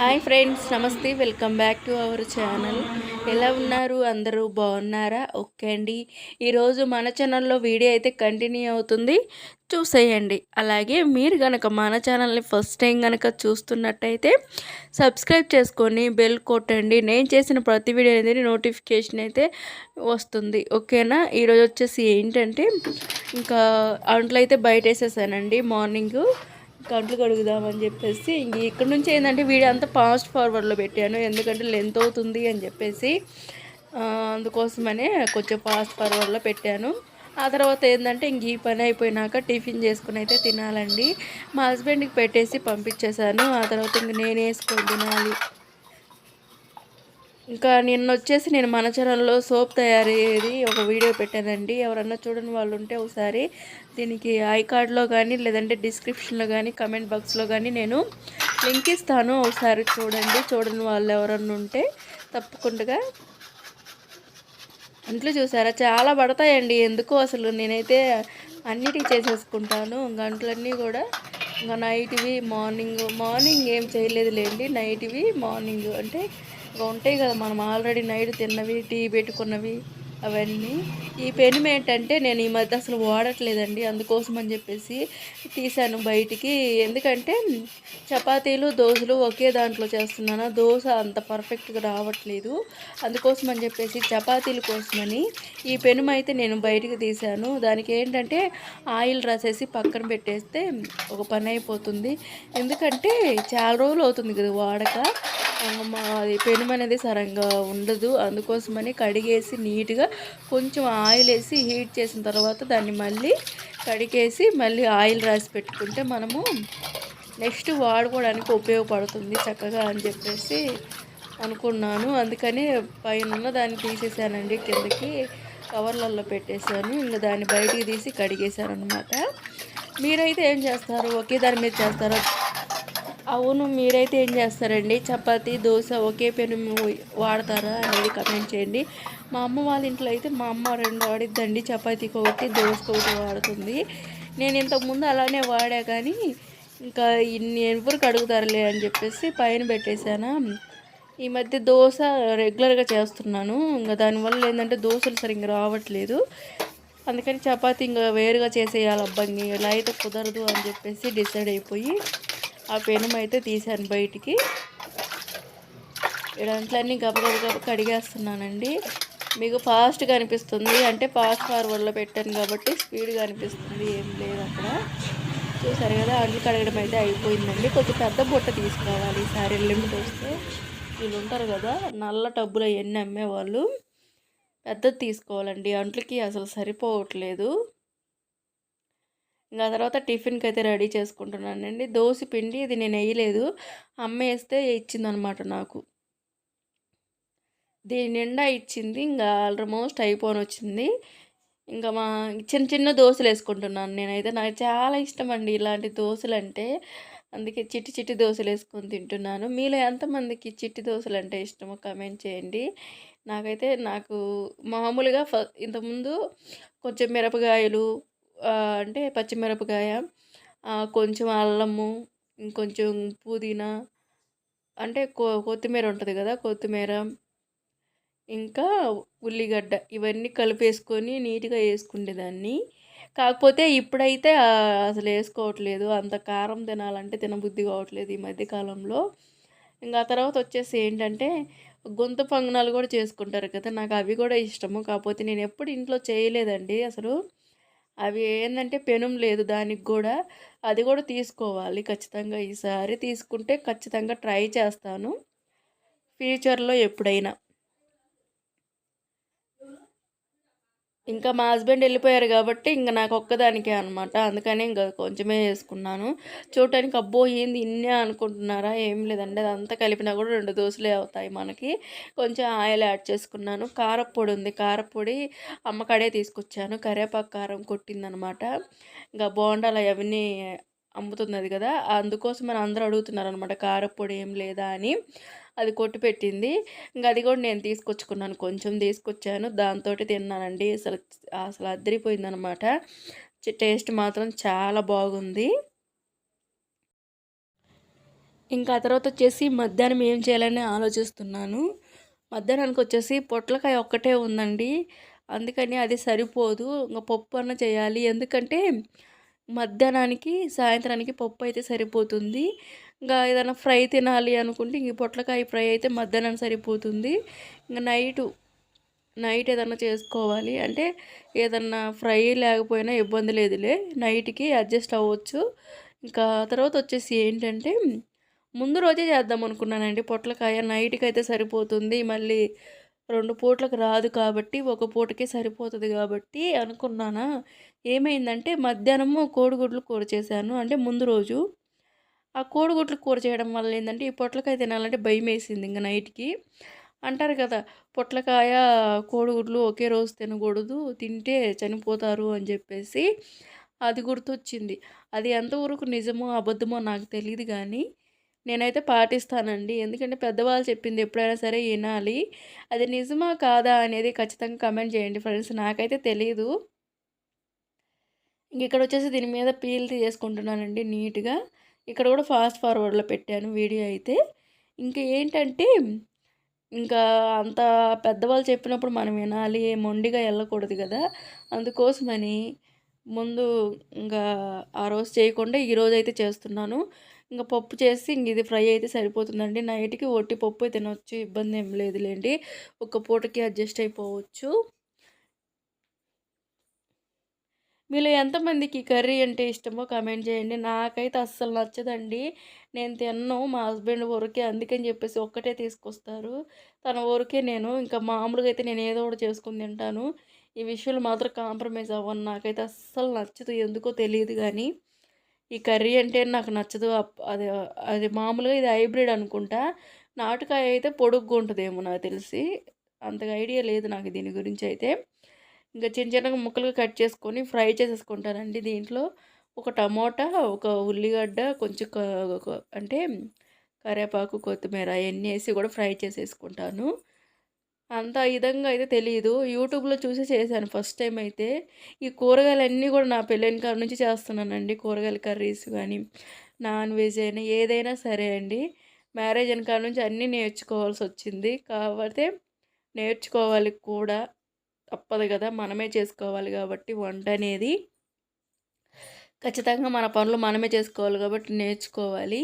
Hi friends నమస్తే. Welcome back to our channel. ఎలా ఉన్నారు? అందరూ బాగున్నారా? ఓకే అండి. ఈరోజు మన ఛానల్లో వీడియో అయితే కంటిన్యూ అవుతుంది. చూసేయండి. అలాగే మీరు కనుక మన ఛానల్ని ఫస్ట్ టైం కనుక చూస్తున్నట్టయితే సబ్స్క్రైబ్ చేసుకొని బెల్ కొట్టండి. నేను చేసిన ప్రతి వీడియో అనేది నోటిఫికేషన్ అయితే వస్తుంది. ఓకేనా? ఈరోజు వచ్చేసి ఏంటంటే ఇంకా అంట్లో అయితే బయట వేసేసానండి మార్నింగ్. గంటలు కడుగుదామని చెప్పేసి ఇంక ఇక్కడ నుంచి ఏంటంటే వీడియో అంతా ఫాస్ట్ ఫార్వర్డ్లో పెట్టాను. ఎందుకంటే లెంత్ అవుతుంది అని చెప్పేసి అందుకోసమనే కొంచెం ఫాస్ట్ ఫార్వర్డ్లో పెట్టాను. ఆ తర్వాత ఏంటంటే ఇంక ఈ పని అయిపోయినాక టిఫిన్ చేసుకుని అయితే తినాలండి. మా హస్బెండ్కి పెట్టేసి పంపించేశాను. ఆ తర్వాత ఇంక నేను వేసుకొని తినాలి. ఇంకా నిన్న వచ్చేసి నేను మన ఛానల్లో సోప్ తయారయ్యేది ఒక వీడియో పెట్టానండి. ఎవరన్నా చూడని వాళ్ళు ఉంటే ఒకసారి దీనికి ఐ కార్డ్లో కానీ లేదంటే డిస్క్రిప్షన్లో కానీ కమెంట్ బాక్స్లో కానీ నేను లింక్ ఇస్తాను. ఒకసారి చూడండి. చూడని వాళ్ళు ఎవరన్నా ఉంటే తప్పకుండా అంట్లు చూసారా? చాలా పడతాయండి. ఎందుకు అసలు? నేనైతే అన్నిటికీ చేసేసుకుంటాను. గంటలన్నీ కూడా ఇంకా నైట్వి మార్నింగ్ మార్నింగ్ ఏం చేయలేదు లేండి నైట్వి మార్నింగ్ అంటే ఉంటాయి కదా మనం ఆల్రెడీ నైట్ తిన్నవి టీ పెట్టుకున్నవి అవన్నీ. ఈ పెనం ఏంటంటే నేను ఈ మధ్య అసలు వాడట్లేదండి. అందుకోసం అని చెప్పేసి తీసాను బయటికి. ఎందుకంటే చపాతీలు దోశలు ఒకే దాంట్లో చేస్తున్నాను. దోశ అంత పర్ఫెక్ట్గా రావట్లేదు. అందుకోసం అని చెప్పేసి చపాతీల కోసమని ఈ పెనుమ అయితే నేను బయటికి తీసాను దానికి ఏంటంటే ఆయిల్ రాసేసి పక్కన పెట్టేస్తే ఒక పని అయిపోతుంది. ఎందుకంటే చాలా రోజులు అవుతుంది కదా వాడక. అది పెనుమ అనేది సరంగా ఉండదు. అందుకోసమని కడిగేసి నీట్గా కొంచెం ఆయిల్ వేసి హీట్ చేసిన తర్వాత దాన్ని మళ్ళీ కడిగేసి మళ్ళీ ఆయిల్ రాసి పెట్టుకుంటే మనము నెక్స్ట్ వాడుకోవడానికి ఉపయోగపడుతుంది చక్కగా అని చెప్పేసి అనుకున్నాను. అందుకని పైన దాన్ని తీసేసానండి. కిందకి కవర్లలో పెట్టేశాను. ఇంకా దాన్ని బయటికి తీసి కడిగేశాను అనమాట మీరైతే ఏం చేస్తారు? ఒకే దాని మీద చేస్తారో? అవును మీరైతే ఏం చేస్తారండి? చపాతీ దోశ ఒకే పెను వాడతారా అనేది కమెంట్ చేయండి. మా అమ్మ వాళ్ళ ఇంట్లో అయితే మా అమ్మ రెండు వాడిద్దండి. చపాతీకి ఒకటి దోశకి ఒకటి వాడుతుంది. నేను ఇంతకుముందు అలానే వాడా కానీ ఇంకా ఇన్ని ఎవరికి అడుగుతారులే అని చెప్పేసి పైన పెట్టేశాను. ఈ మధ్య దోశ రెగ్యులర్గా చేస్తున్నాను. ఇంకా దానివల్ల ఏంటంటే దోశలు సరిగ్గా రావట్లేదు. అందుకని చపాతీ ఇంకా వేరుగా చేసేయాలి అబ్బాయి ఇలా అయితే కుదరదు అని చెప్పేసి డిసైడ్ అయిపోయి ఆ పెనం అయితే తీసాను బయటికి. ఇడంట్లన్నీ గబగబ గబ కడిగేస్తున్నానండి. మీకు ఫాస్ట్గా అనిపిస్తుంది. అంటే ఫాస్ట్ ఫార్వర్డ్లో పెట్టాను కాబట్టి స్పీడ్గా అనిపిస్తుంది. ఏం లేదు అక్కడ. చూసారు కదా అంట్లు కడగడం అయితే అయిపోయిందండి. కొంచెం పెద్ద బుట్ట తీసుకోవాలి. ఈసారి లిమిట్ వస్తే వీళ్ళు ఉంటారు కదా నల్ల టబ్బులు అవన్నీ అమ్మేవాళ్ళు. పెద్దది తీసుకోవాలండి. అంట్లకి అసలు సరిపోవట్లేదు. ఇంకా తర్వాత టిఫిన్కి అయితే రెడీ చేసుకుంటున్నానండి. దోశ పిండి ఇది నేను వేయలేదు అమ్మ వేస్తే ఇచ్చిందనమాట నాకు. దీని నిండా ఇచ్చింది. ఇంకా ఆల్మోస్ట్ అయిపోని వచ్చింది ఇంకా మా చిన్న చిన్న దోశలు వేసుకుంటున్నాను నేనైతే. నాకు చాలా ఇష్టం అండి ఇలాంటి దోశలు అంటే అందుకే చిట్టి చిట్టి దోశలు వేసుకొని తింటున్నాను. మీలో ఎంతమందికి చిట్టి దోశలు అంటే ఇష్టమో కమెంట్ చేయండి. నాకైతే నాకు మామూలుగా ఫ ఇంతకుముందు కొంచెం మిరపకాయలు అంటే పచ్చిమిరపకాయ కొంచెం అల్లము ఇంకొంచెం పుదీనా అంటే కొ కొత్తిమీర ఉంటుంది కదా కొత్తిమీర ఇంకా ఉల్లిగడ్డ ఇవన్నీ కలిపేసుకొని నీట్గా వేసుకునేదాన్ని కాకపోతే ఇప్పుడైతే అసలు వేసుకోవట్లేదు. అంత కారం తినాలంటే తినబుద్ధి కావట్లేదు ఈ మధ్యకాలంలో ఇంకా తర్వాత వచ్చేసి ఏంటంటే గొంతు పంగనాలు కూడా చేసుకుంటారు కదా నాకు అవి కూడా ఇష్టము. కాకపోతే నేను ఎప్పుడు ఇంట్లో చేయలేదండి అసలు. అవి ఏంటంటే పెనుం లేదు దానికి కూడా. అది కూడా తీసుకోవాలి ఖచ్చితంగా ఈసారి. తీసుకుంటే ఖచ్చితంగా ట్రై చేస్తాను. ఫ్యూచర్లో ఎప్పుడైనా. ఇంకా మా హస్బెండ్ వెళ్ళిపోయారు కాబట్టి ఇంకా నాకు ఒక్కదానికే అనమాట అందుకని ఇంకా కొంచెమే వేసుకున్నాను చూడటానికి అబ్బో ఏంది ఇన్నే అనుకుంటున్నారా? ఏం లేదండి. అదంతా కలిపినా కూడా రెండు దోశలే అవుతాయి మనకి. కొంచెం ఆయిల్ యాడ్ చేసుకున్నాను. కారపొడి ఉంది. కారపొడి అమ్మకాడే తీసుకొచ్చాను. కరివేపాకు కారం కొట్టిందనమాట ఇంకా బోండాలు అవన్నీ అమ్ముతున్నది కదా అందుకోసం మన అందరూ అడుగుతున్నారు అనమాట కారపొడి ఏం లేదా అని. అది కొట్టి పెట్టింది. ఇంకా అది కూడా నేను తీసుకొచ్చుకున్నాను. కొంచెం తీసుకొచ్చాను. దాంతో తిన్నానండి. అసలు అసలు అద్దరిపోయిందనమాట టేస్ట్ మాత్రం చాలా బాగుంది. ఇంకా తర్వాత వచ్చేసి మధ్యాహ్నం ఏం చేయాలని ఆలోచిస్తున్నాను. మధ్యాహ్నానికి వచ్చేసి పొట్లకాయ ఒక్కటే ఉందండి. అందుకని అది సరిపోదు. ఇంకా పప్పు అన్న చేయాలి. ఎందుకంటే మధ్యాహ్నానికి సాయంత్రానికి పప్పు అయితే సరిపోతుంది. ఇంకా ఏదైనా ఫ్రై తినాలి అనుకుంటే ఇంక పొట్లకాయ ఫ్రై అయితే మధ్యాహ్నం సరిపోతుంది. ఇంకా నైటు నైట్ ఏదన్నా చేసుకోవాలి. అంటే ఏదన్నా ఫ్రై లేకపోయినా ఇబ్బంది లేదులే. నైట్కి అడ్జస్ట్ అవ్వచ్చు. ఇంకా తర్వాత వచ్చేసి ఏంటంటే ముందు రోజే చేద్దాం అనుకున్నానండి. పొట్లకాయ నైట్కి అయితే సరిపోతుంది. మళ్ళీ రెండు పూట్లకు రాదు కాబట్టి ఒక పూటకే సరిపోతుంది కాబట్టి అనుకున్నానా. ఏమైందంటే మధ్యాహ్నము కోడిగుడ్లు కూర చేశాను. అంటే ముందు రోజు ఆ కోడిగుడ్లు కూర చేయడం వల్ల ఏంటంటే ఈ పొట్లకాయ తినాలంటే భయం వేసింది ఇంకా నైట్కి. అంటారు కదా పొట్లకాయ కోడిగుడ్లు ఒకే రోజు తినకూడదు తింటే చనిపోతారు అని చెప్పేసి అది గుర్తొచ్చింది. అది ఎంతవరకు నిజమో అబద్ధమో నాకు తెలియదు కానీ నేనైతే పాటిస్తానండి. ఎందుకంటే పెద్దవాళ్ళు చెప్పింది ఎప్పుడైనా సరే వినాలి. అది నిజమా కాదా అనేది ఖచ్చితంగా కమెంట్ చేయండి ఫ్రెండ్స్ నాకైతే తెలియదు ఇంక ఇక్కడ వచ్చేసి దీని మీద పీల్ తీసుకుంటున్నానండి నీట్గా. ఇక్కడ కూడా ఫాస్ట్ ఫార్వర్డ్లో పెట్టాను వీడియో అయితే. ఇంకా ఏంటంటే ఇంకా అంత పెద్దవాళ్ళు చెప్పినప్పుడు మనం వినాలి మొండిగా వెళ్ళకూడదు కదా. అందుకోసమని ముందు ఇంకా ఆ రోజు చేయకుండా ఈరోజు అయితే చేస్తున్నాను. ఇంకా పప్పు చేసి ఇంక ఇది ఫ్రై అయితే సరిపోతుందండి. నైట్కి ఒట్టి పప్పు తినవచ్చు ఇబ్బంది ఏం లేదులేండి. ఒక పూటకి అడ్జస్ట్ అయిపోవచ్చు. మీలో ఎంతమందికి కర్రీ అంటే ఇష్టమో కామెంట్ చేయండి. నాకైతే అస్సలు నచ్చదండి. నేను తిన్ను మా హస్బెండ్ ఊరికే అందుకని చెప్పేసి ఒక్కటే తీసుకొస్తారు. తన ఊరికే నేను ఇంకా మామూలుగా అయితే నేను ఏదో ఒకటి చేసుకుని తింటాను. ఈ విషయంలో మాత్రం కాంప్రమైజ్ అవ్వను. నాకైతే అస్సలు నచ్చదు. ఎందుకో తెలియదు కానీ ఈ కర్రీ అంటే నాకు నచ్చదు. అది అది మామూలుగా ఇది హైబ్రిడ్ అనుకుంటా. నాటుకాయ అయితే పొడుగ్గా ఉంటుందేమో నాకు తెలిసి. అంతగా ఐడియా లేదు నాకు దీని గురించి అయితే. ఇంకా చిన్న చిన్నగా ముక్కలుగా కట్ చేసుకొని ఫ్రై చేసేసుకుంటానండి దీంట్లో. ఒక టమోటా ఒక ఉల్లిగడ్డ కొంచెం అంటే కరివేపాకు కొత్తిమీర అవన్నీ వేసి కూడా ఫ్రై చేసేసుకుంటాను. అంత విధంగా అయితే తెలియదు యూట్యూబ్లో చూసి చేశాను ఫస్ట్ టైం అయితే. ఈ కూరగాయలన్నీ కూడా నా పెళ్ళైన కాడ నుంచి చేస్తున్నానండి. కూరగాయల కర్రీస్ కానీ నాన్ వెజ్ అయినా ఏదైనా సరే అండి. మ్యారేజ్ అయిన కాడ నుంచి అన్నీ నేర్చుకోవాల్సి వచ్చింది. కాబట్టి నేర్చుకోవాలి కూడా. తప్పదు కదా మనమే చేసుకోవాలి కాబట్టి వంట అనేది ఖచ్చితంగా మన పనులు మనమే చేసుకోవాలి కాబట్టి నేర్చుకోవాలి.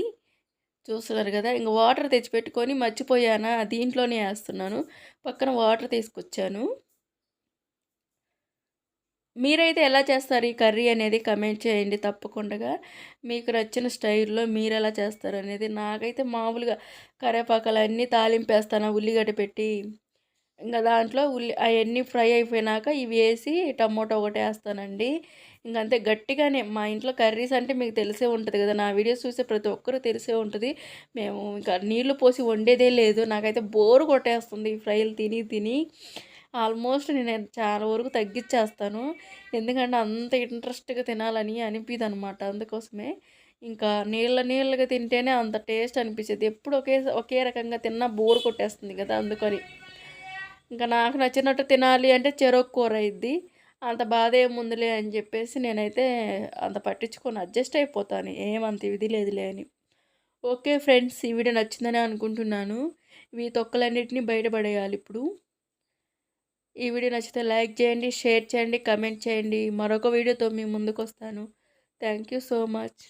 చూస్తున్నారు కదా ఇంక వాటర్ తెచ్చిపెట్టుకొని మర్చిపోయానా? దీంట్లోనే వేస్తున్నాను. పక్కన వాటర్ తీసుకొచ్చాను. మీరైతే ఎలా చేస్తారు ఈ కర్రీ అనేది కమెంట్ చేయండి తప్పకుండా మీకు నచ్చిన స్టైల్లో మీరు ఎలా చేస్తారు అనేది నాకైతే మామూలుగా కరేపాకలు అన్నీ తాలింపేస్తాను ఉల్లిగడ్డ పెట్టి. ఇంకా దాంట్లో ఉల్లి అవన్నీ ఫ్రై అయిపోయినాక ఇవి వేసి టమోటో ఒకటి వేస్తానండి. ఇంకంతే గట్టిగానే మా ఇంట్లో కర్రీస్ అంటే మీకు తెలిసే ఉంటుంది కదా నా వీడియోస్ చూసే ప్రతి ఒక్కరూ తెలిసే ఉంటుంది. మేము ఇంకా నీళ్ళు పోసి వండేదే లేదు నాకైతే బోరు కొట్టేస్తుంది ఈ ఫ్రైలు తిని తిని. ఆల్మోస్ట్ నేను చాలా వరకు తగ్గించేస్తాను. ఎందుకంటే అంత ఇంట్రెస్ట్గా తినాలని అనిపిది అనమాట అందుకోసమే. ఇంకా నీళ్ళ నీళ్ళగా తింటేనే అంత టేస్ట్ అనిపించేది ఎప్పుడు ఒకే ఒకే రకంగా తిన్నా బోర్ కొట్టేస్తుంది కదా అందుకని. ఇంకా నాకు నచ్చినట్టు తినాలి అంటే చెరొక కూర అయింది అంత బాధ ఏముందిలే అని చెప్పేసి నేనైతే అంత పట్టించుకొని. అడ్జస్ట్ అయిపోతాను. ఏమంత ఇది లేదులే అని. ఓకే ఫ్రెండ్స్ ఈ వీడియో నచ్చిందని అనుకుంటున్నాను. ఇవి తొక్కలన్నిటిని బయటపడేయాలి ఇప్పుడు. ఈ వీడియో నచ్చితే లైక్ చేయండి షేర్ చేయండి కమెంట్ చేయండి. మరొక వీడియోతో మీ ముందుకు వస్తాను థ్యాంక్ యూ సో మచ్.